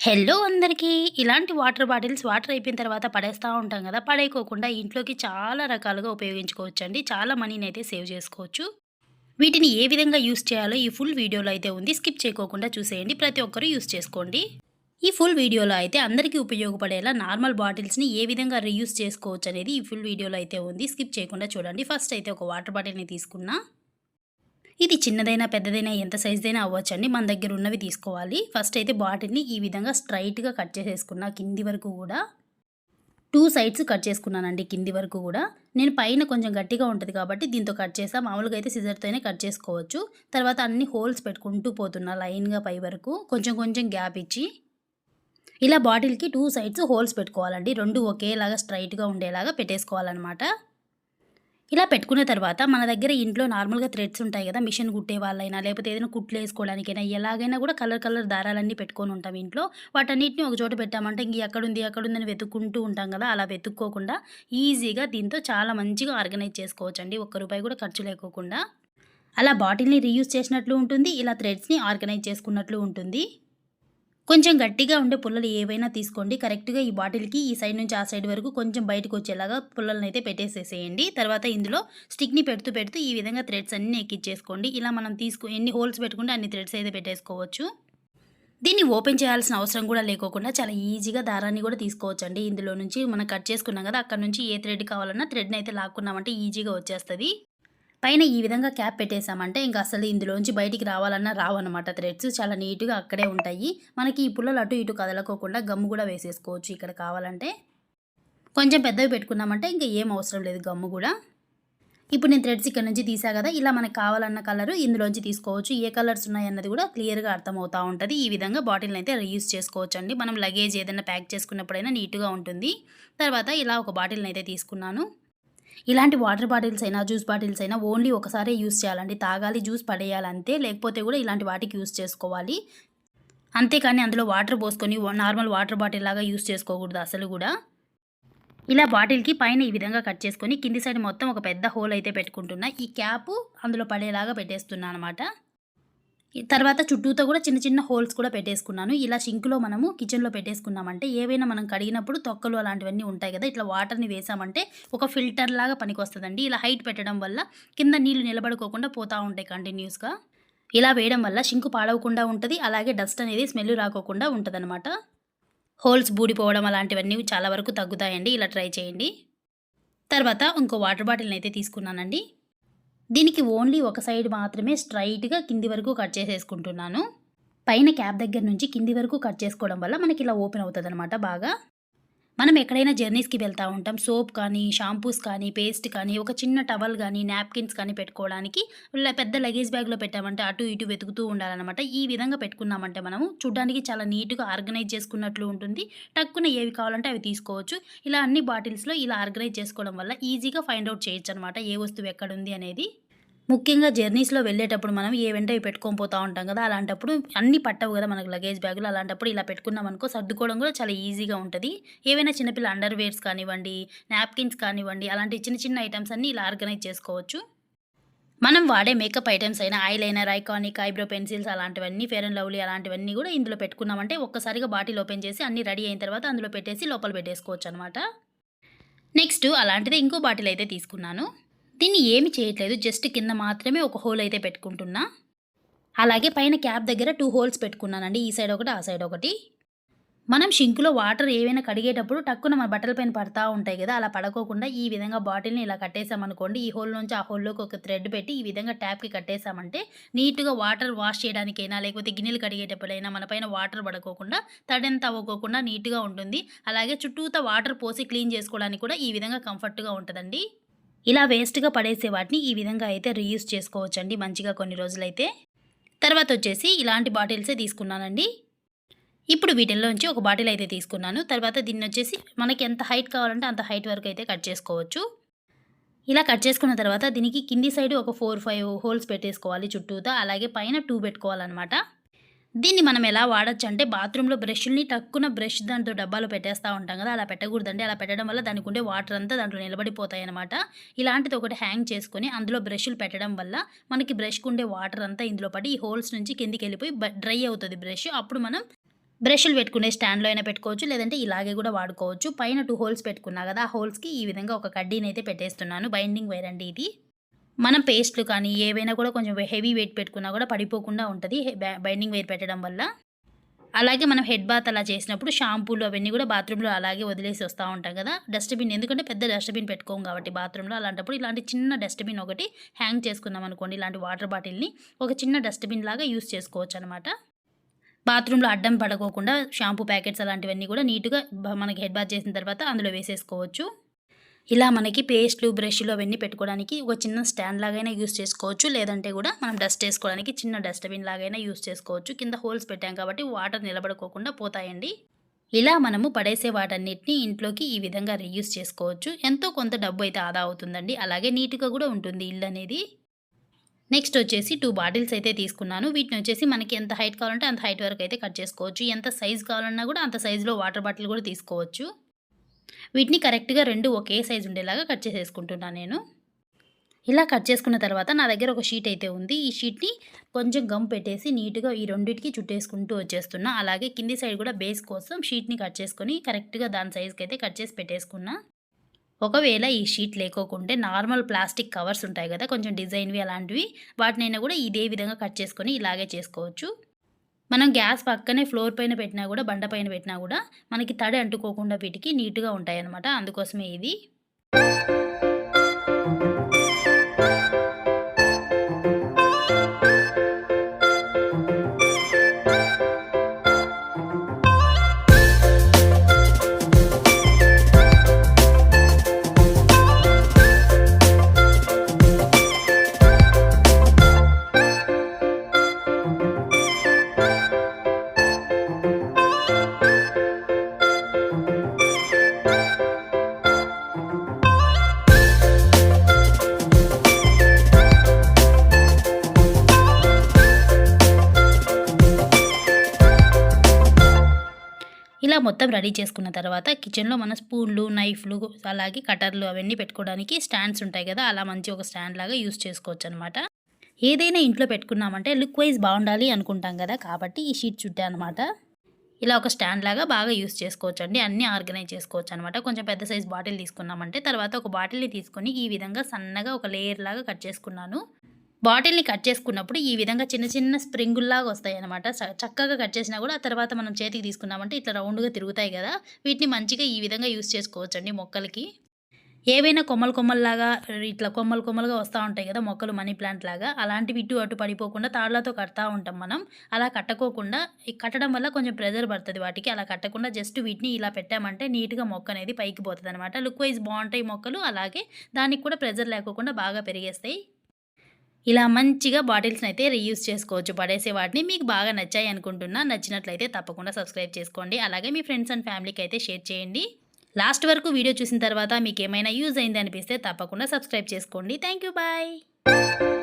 Hello అందరికీ. ఇలాంటి water bottles water అయిపోయిన తర్వాత పడేస్తా ఉంటాం కదా పడేయకోకుండా ఇంట్లోకి చాలా రకాలుగా ఉపయోగించుకోవచ్చండి. చాలా మనీని అయితే సేవ్ చేసుకోవచ్చు. వీటిని ఏ విధంగా యూజ్ చేయాలో ఈ ఫుల్ వీడియోలో అయితే ఉంది. స్కిప్ చేయకోకుండా చూసేయండి. ప్రతి ఒక్కరూ యూజ్ చేసుకోండి. ఈ ఫుల్ వీడియోలో అయితే అందరికీ ఉపయోగపడేలా నార్మల్ బాటిల్స్‌ని ఏ విధంగా రియూజ్ చేసుకోవచ్చు అనేది ఈ ఫుల్ వీడియోలో అయితే ఉంది. స్కిప్ చేయకుండా చూడండి. ఫస్ట్ అయితే ఒక వాటర్ బాటిల్‌ని తీసుకున్నా. ఇది చిన్నదైనా, పెద్దదైనా ఎంత సైజ్‌దైనా అవ్వచ్చండి. మన దగ్గర ఉన్నవి తీసుకోవాలి. ఫస్ట్ అయితే బాటిల్‌ని ఈ విధంగా స్ట్రైట్గా కట్ చేసేసుకున్నా కింది వరకు కూడా టూ సైడ్స్ కట్ చేసుకున్నానండి కింది వరకు కూడా నేను పైన కొంచెం గట్టిగా ఉంటుంది కాబట్టి దీంతో కట్ చేసా మామూలుగా అయితే సిజర్‌తోనే కట్ చేసుకోవచ్చు. తర్వాత అన్ని హోల్స్ పెట్టుకుంటూ పోతున్నా లైన్‌గా పై వరకు. కొంచెం కొంచెం గ్యాప్ ఇచ్చి. ఇలా బాటిల్‌కి టూ సైడ్స్ హోల్స్ పెట్టుకోవాలండి. రెండు ఒకేలాగా స్ట్రైట్గా ఉండేలాగా పెట్టేసుకోవాలనమాట. ఇలా పెట్టుకున్న తర్వాత మన దగ్గర ఇంట్లో నార్మల్‌గా థ్రెడ్స్ ఉంటాయి కదా మిషన్ కుట్టే వాళ్ళైనా, లేకపోతే ఏదైనా కుట్లు వేసుకోవడానికైనా ఎలాగైనా కూడా కలర్ కలర్ దారాలన్నీ పెట్టుకొని ఉంటాం ఇంట్లో. వాటన్నిటిని ఒక చోట పెట్టామంటే ఇంక ఎక్కడుంది, ఎక్కడుందని వెతుక్కుంటూ ఉంటాం కదా అలా వెతుక్కోకుండా ఈజీగా దీంతో చాలా మంచిగా ఆర్గనైజ్ చేసుకోవచ్చండి. ఒక్క రూపాయి కూడా ఖర్చు లేకోకుండా. అలా బాటిల్‌ని రీయూజ్ చేసినట్లు ఉంటుంది. ఇలా థ్రెడ్స్‌ని ఆర్గనైజ్ చేసుకున్నట్లు ఉంటుంది. కొంచెం గట్టిగా ఉండే పుల్లలు ఏవైనా తీసుకోండి. కరెక్ట్‌గా ఈ బాటిల్‌కి ఈ సైడ్ నుంచి ఆ సైడ్ వరకు కొంచెం బయటకొచ్చేలాగా అయితే పెట్టేసేసేయండి. తర్వాత ఇందులో స్టిక్‌ని పెడుతూ పెడుతూ ఈ విధంగా థ్రెడ్స్ అన్నీ ఎక్కిచ్చేసుకోండి. ఇలా మనం తీసుకు ఎన్ని హోల్స్ పెట్టుకుంటే అన్ని థ్రెడ్స్ అయితే పెట్టేసుకోవచ్చు. దీన్ని ఓపెన్ చేయాల్సిన అవసరం కూడా లేకోకుండా చాలా ఈజీగా దారాన్ని కూడా తీసుకోవచ్చండి. ఇందులో నుంచి మనం కట్ చేసుకున్నాం కదా అక్కడ నుంచి ఏ థ్రెడ్ కావాలన్నా థ్రెడ్‌నయితే లాక్కున్నామంటే ఈజీగా వచ్చేస్తుంది పైన ఈ విధంగా క్యాప్ పెట్టేశామంటే ఇంకా అసలు ఇందులోంచి బయటికి రావాలన్నా రావన్నమాట థ్రెడ్స్. చాలా నీట్‌గా అక్కడే ఉంటాయి. మనకి ఈ పుల్లలు అటు ఇటు కదలకోకుండా గమ్ము కూడా వేసేసుకోవచ్చు ఇక్కడ కావాలంటే. కొంచెం పెద్దవి పెట్టుకున్నామంటే ఇంకా ఏం అవసరం లేదు గమ్ము కూడా ఇప్పుడు నేను థ్రెడ్స్ ఇక్కడ నుంచి తీసా కదా ఇలా మనకు కావాలన్న కలరు ఇందులోంచి తీసుకోవచ్చు. ఏ కలర్స్ ఉన్నాయన్నది కూడా క్లియర్‌గా అర్థమవుతూ ఉంటుంది ఈ విధంగా బాటిల్ని అయితే రీయూజ్ చేసుకోవచ్చండి. మనం లగేజ్ ఏదైనా ప్యాక్ చేసుకున్నప్పుడైనా నీట్‌గా ఉంటుంది. తర్వాత ఇలా ఒక బాటిల్ని అయితే తీసుకున్నాను. ఇలాంటి వాటర్ బాటిల్స్ అయినా, జ్యూస్ బాటిల్స్ అయినా ఓన్లీ ఒకసారే యూస్ చేయాలండి. తాగాలి, జ్యూస్ పడేయాలి అంతే. లేకపోతే కూడా ఇలాంటి వాటికి యూజ్ చేసుకోవాలి. అంతేకాని అందులో వాటర్ పోసుకొని నార్మల్ వాటర్ బాటిల్ లాగా యూజ్ చేసుకోకూడదు అసలు కూడా ఇలా బాటిల్‌కి పైన ఈ విధంగా కట్ చేసుకొని కింది సైడ్ మొత్తం ఒక పెద్ద హోల్ అయితే పెట్టుకుంటున్నా. ఈ క్యాప్ అందులో పడేలాగా పెట్టేస్తున్నా అనమాట. తర్వాత చుట్టూతో కూడా చిన్న చిన్న హోల్స్ కూడా పెట్టేసుకున్నాను. ఇలా షింక్లో మనము కిచెన్‌లో పెట్టేసుకున్నామంటే ఏవైనా మనం కడిగినప్పుడు తొక్కలు అలాంటివన్నీ ఉంటాయి కదా ఇట్లా వాటర్‌ని వేసామంటే ఒక ఫిల్టర్ లాగా పనికొస్తుందండి ఇలా హైట్ పెట్టడం వల్ల కింద నీళ్ళు నిలబడుకోకుండా పోతూ ఉంటాయి కంటిన్యూస్‌గా. ఇలా వేయడం వల్ల షింకు పాడవకుండా ఉంటుంది అలాగే డస్ట్ అనేది స్మెల్ రాకోకుండా ఉంటుందన్నమాట హోల్స్ బూడిపోవడం అలాంటివన్నీ చాలా వరకు తగ్గుతాయండి. ఇలా ట్రై చేయండి. తర్వాత ఇంకో వాటర్ బాటిల్ని అయితే తీసుకున్నానండి. దీనికి ఓన్లీ ఒక సైడ్ మాత్రమే స్ట్రైట్గా కింది వరకు కట్ చేసేసుకుంటున్నాను. పైన క్యాప్ దగ్గర నుంచి కింది వరకు కట్ చేసుకోవడం వల్ల మనకి ఇలా ఓపెన్ అవుతదనమాట బాగా. మనం ఎక్కడైనా జర్నీస్‌కి వెళ్తా ఉంటాం. సోప్ కానీ, షాంపూస్ కానీ, పేస్ట్ కానీ, ఒక చిన్న టవల్ కానీ నాప్కిన్స్ కానీ పెట్టుకోవడానికి పెద్ద లగేజ్ బ్యాగ్‌లో పెట్టామంటే అటు ఇటు వెతుకుతూ ఉండాలన్నమాట ఈ విధంగా పెట్టుకున్నామంటే మనము చూడ్డానికి చాలా నీట్‌గా ఆర్గనైజ్ చేసుకున్నట్లు ఉంటుంది. టక్కున ఏవి కావాలంటే అవి తీసుకోవచ్చు. ఇలా అన్ని బాటిల్స్‌లో ఇలా ఆర్గనైజ్ చేసుకోవడం వల్ల ఈజీగా ఫైండ్ అవుట్ చేయొచ్చు అనమాట ఏ వస్తువు ఎక్కడుంది అనేది. ముఖ్యంగా జర్నీస్‌లో వెళ్ళేటప్పుడు మనం ఏవంటే వెంట పెట్టుకొని పోతా ఉంటాం కదా అలాంటప్పుడు అన్నీ పట్టవు కదా మనకు లగేజ్ బ్యాగులు అలాంటప్పుడు ఇలా పెట్టుకున్నామనుకో సర్దుకోవడం కూడా చాలా ఈజీగా ఉంటుంది ఏవైనా చిన్నపిల్ల అండర్‌వేర్స్ కానివ్వండి, నాప్కిన్స్ కానివ్వండి అలాంటి చిన్న చిన్న ఐటమ్స్ అన్నీ ఇలా ఆర్గనైజ్ చేసుకోవచ్చు. మనం వాడే మేకప్ ఐటెమ్స్ అయినా ఐలైనర్, ఐకానిక్, ఐబ్రో పెన్సిల్స్ అలాంటివన్నీ ఫేర్ అండ్ లవ్లీ అలాంటివన్నీ కూడా ఇందులో పెట్టుకున్నామంటే ఒక్కసారిగా బాటిల్ ఓపెన్ చేసి అన్ని రెడీ అయిన తర్వాత అందులో పెట్టేసి లోపల పెట్టేసుకోవచ్చు అనమాట నెక్స్ట్ అలాంటిది ఇంకో బాటిల్ అయితే తీసుకున్నాను. దీన్ని ఏమి చేయట్లేదు. జస్ట్ కింద మాత్రమే ఒక హోల్ అయితే పెట్టుకుంటున్నా. అలాగే పైన క్యాప్ దగ్గర టూ హోల్స్ పెట్టుకున్నానండి. ఈ సైడ్ ఒకటి, ఆ సైడ్ ఒకటి. మనం షింక్‌లో వాటర్ ఏవైనా కడిగేటప్పుడు టక్కున మన బట్టల పైన పడతా ఉంటాయి కదా అలా పడకోకుండా ఈ విధంగా బాటిల్‌ని ఇలా కట్టేసామనుకోండి. ఈ హోల్ నుంచి ఆ హోల్‌లోకి ఒక థ్రెడ్ పెట్టి ఈ విధంగా ట్యాప్‌కి కట్టేసామంటే నీట్‌గా వాటర్ వాష్ చేయడానికైనా, లేకపోతే గిన్నెలు కడిగేటప్పుడైనా మన పైన వాటర్ పడకోకుండా, తడంత అవ్వకోకుండా నీట్‌గా ఉంటుంది. అలాగే చుట్టూతా వాటర్ పోసి క్లీన్ చేసుకోవడానికి కూడా ఈ విధంగా కంఫర్ట్‌గా ఉంటుందండి ఇలా వేస్ట్‌గా పడేసే వాటిని ఈ విధంగా అయితే రీయూస్ చేసుకోవచ్చండి మంచిగా కొన్ని రోజులైతే. తర్వాత వచ్చేసి ఇలాంటి బాటిల్సే తీసుకున్నానండి. ఇప్పుడు వీటిల్లోంచి ఒక బాటిల్ అయితే తీసుకున్నాను. తర్వాత దీన్ని వచ్చేసి మనకి ఎంత హైట్ కావాలంటే అంత హైట్ వరకు అయితే కట్ చేసుకోవచ్చు. ఇలా కట్ చేసుకున్న తర్వాత దీనికి కింది సైడ్ ఒక 4, 5 హోల్స్ పెట్టేసుకోవాలి చుట్టూతా. అలాగే పైన టూ పెట్టుకోవాలన్నమాట దీన్ని మనం ఎలా వాడవచ్చంటే బాత్రూంలో బ్రష్‌ల్ని టక్కున బ్రష్ దాంతో డబ్బాలో పెట్టేస్తా ఉంటాం కదా అలా పెట్టకూడదండి. అలా పెట్టడం వల్ల దానికి ఉండే వాటర్ అంతా దాంట్లో నిలబడిపోతాయి అనమాట ఇలాంటిది ఒకటి హ్యాంగ్ చేసుకొని అందులో బ్రష్‌లు పెట్టడం వల్ల మనకి బ్రష్కు ఉండే వాటర్ అంతా ఇందులో పడి ఈ హోల్స్ నుంచి కిందికెళ్ళిపోయి బ డ్రై అవుతుంది బ్రష్. అప్పుడు మనం బ్రష్లు పెట్టుకునే స్టాండ్‌లో అయినా పెట్టుకోవచ్చు. లేదంటే ఇలాగే కూడా వాడుకోవచ్చు. పైన టూ హోల్స్ పెట్టుకున్నా కదా ఆ హోల్స్‌కి ఈ విధంగా ఒక కడ్డీనైతే పెట్టేస్తున్నాను. బైండింగ్ వైర్ అండి ఇది. మనం పేస్ట్‌లు కానీ ఏవైనా కూడా కొంచెం హెవీ వెయిట్ పెట్టుకున్నా కూడా పడిపోకుండా ఉంటుంది హె బైండింగ్ వేర్ పెట్టడం వల్ల. అలాగే మనం హెడ్ బాత్ అలా చేసినప్పుడు షాంపూలు అవన్నీ కూడా బాత్రూమ్‌లో అలాగే వదిలేసి వస్తూ ఉంటాం కదా డస్ట్‌బిన్ ఎందుకంటే పెద్ద డస్ట్‌బిన్ పెట్టుకోం కాబట్టి బాత్రూంలో అలాంటప్పుడు ఇలాంటి చిన్న డస్ట్‌బిన్ ఒకటి హ్యాంగ్ చేసుకున్నామనుకోండి ఇలాంటి వాటర్ బాటిల్‌ని ఒక చిన్న డస్ట్‌బిన్ లాగా యూస్ చేసుకోవచ్చు అనమాట బాత్రూమ్‌లో అడ్డం పడుకోకుండా షాంపూ ప్యాకెట్స్ అలాంటివన్నీ కూడా నీట్‌గా మనకి హెడ్ బాత్ చేసిన తర్వాత అందులో వేసేసుకోవచ్చు. ఇలా మనకి పేస్ట్‌లు, బ్రష్‌లు అవన్నీ పెట్టుకోవడానికి ఒక చిన్న స్టాండ్ లాగైనా యూజ్ చేసుకోవచ్చు. లేదంటే కూడా మనం డస్ట్ వేసుకోవడానికి చిన్న డస్ట్‌బిన్ లాగైనా యూజ్ చేసుకోవచ్చు. కింద హోల్స్ పెట్టాం కాబట్టి వాటర్ నిలబడుకోకుండా పోతాయండి. ఇలా మనము పడేసే వాటన్నిటిని ఇంట్లోకి ఈ విధంగా రీయూస్ చేసుకోవచ్చు. ఎంతో కొంత డబ్బు అయితే ఆదా అవుతుందండి. అలాగే నీట్‌గా కూడా ఉంటుంది ఇల్లు అనేది నెక్స్ట్ వచ్చేసి టూ బాటిల్స్ అయితే తీసుకున్నాను. వీటిని వచ్చేసి మనకి ఎంత హైట్ కావాలంటే అంత హైట్ వరకు అయితే కట్ చేసుకోవచ్చు. ఎంత సైజ్ కావాలన్నా కూడా అంత సైజ్‌లో వాటర్ బాటిల్ కూడా తీసుకోవచ్చు. వీటిని కరెక్ట్‌గా రెండు ఒకే సైజ్ ఉండేలాగా కట్ చేసేసుకుంటున్నాను నేను. ఇలా కట్ చేసుకున్న తర్వాత నా దగ్గర ఒక షీట్ అయితే ఉంది. ఈ షీట్‌ని కొంచెం గమ్ పెట్టేసి నీట్‌గా ఈ రెండింటికి చుట్టేసుకుంటూ వచ్చేస్తున్నా. అలాగే కింది సైడ్ కూడా బేస్ కోసం షీట్‌ని కట్ చేసుకొని కరెక్ట్‌గా దాని సైజ్‌కైతే కట్ చేసి పెట్టేసుకున్నా. ఒకవేళ ఈ షీట్ లేకోకుంటే నార్మల్ ప్లాస్టిక్ కవర్స్ ఉంటాయి కదా కొంచెం డిజైన్‌వి అలాంటివి వాటినైనా కూడా ఇదే విధంగా కట్ చేసుకొని ఇలాగే చేసుకోవచ్చు. మనం గ్యాస్ పక్కనే ఫ్లోర్ పైన పెట్టినా కూడా బండ పైన పెట్టినా కూడా మనకి తడి అంటుకోకుండా వీటికి నీట్‌గా ఉంటాయన్నమాట. అందుకోసమే ఇది. మొత్తం రెడీ చేసుకున్న తర్వాత కిచెన్‌లో మన స్పూన్‌లు, నైఫ్‌లు అలాగే కటర్‌లు అవన్నీ పెట్టుకోవడానికి స్టాండ్స్ ఉంటాయి కదా అలా మంచి ఒక స్టాండ్ లాగా యూజ్ చేసుకోవచ్చనమాట. ఏదైనా ఇంట్లో పెట్టుకున్నామంటే లుక్ వైజ్ బాగుండాలి అనుకుంటాం కదా కాబట్టి ఈ షీట్ చుట్టా అనమాట. ఇలా ఒక స్టాండ్ లాగా బాగా యూజ్ చేసుకోవచ్చండి. అన్నీ ఆర్గనైజ్ చేసుకోవచ్చు అనమాట కొంచెం పెద్ద సైజ్ బాటిల్ తీసుకున్నామంటే తర్వాత ఒక బాటిల్‌ని తీసుకొని ఈ విధంగా సన్నగా ఒక లేయర్ లాగా కట్ చేసుకున్నాను. బాటిల్‌ని కట్ చేసుకున్నప్పుడు ఈ విధంగా చిన్న చిన్న స్ప్రింగుల్లాగా వస్తాయన్నమాట. చ చక్కగా కట్ చేసినా కూడా ఆ తర్వాత మనం చేతికి తీసుకున్నామంటే ఇట్లా రౌండ్‌గా తిరుగుతాయి కదా వీటిని మంచిగా ఈ విధంగా యూజ్ చేసుకోవచ్చండి మొక్కలకి. ఏవైనా కొమ్మలు కొమ్మల్లాగా ఇట్లా కొమ్మలు కొమ్మలుగా వస్తూ ఉంటాయి కదా మొక్కలు మనీ ప్లాంట్ లాగా అలాంటివి ఇటు అటు పడిపోకుండా తాళ్ళతో కడతా ఉంటాం మనం. అలా కట్టకోకుండా కట్టడం వల్ల కొంచెం ప్రెజర్ పడుతుంది వాటికి. అలా కట్టకుండా జస్ట్ వీటిని ఇలా పెట్టామంటే నీట్‌గా మొక్క అనేది పైకి పోతదనమాట. లుక్ వైస్ బాగుంటాయి మొక్కలు. అలాగే దానికి కూడా ప్రెషర్ లేకోకుండా బాగా పెరిగేస్తాయి. ఇలా మంచిగా బాటిల్స్ని అయితే రీయూస్ చేసుకోవచ్చు పడేసే వాటిని. మీకు బాగా నచ్చాయి అనుకుంటున్నా. నచ్చినట్లయితే తప్పకుండా సబ్స్క్రైబ్ చేసుకోండి. అలాగే మీ ఫ్రెండ్స్ అండ్ ఫ్యామిలీకి అయితే షేర్ చేయండి. లాస్ట్ వరకు వీడియో చూసిన తర్వాత మీకు ఏమైనా యూజ్ అయింది అనిపిస్తే తప్పకుండా సబ్స్క్రైబ్ చేసుకోండి. Thank you. బాయ్.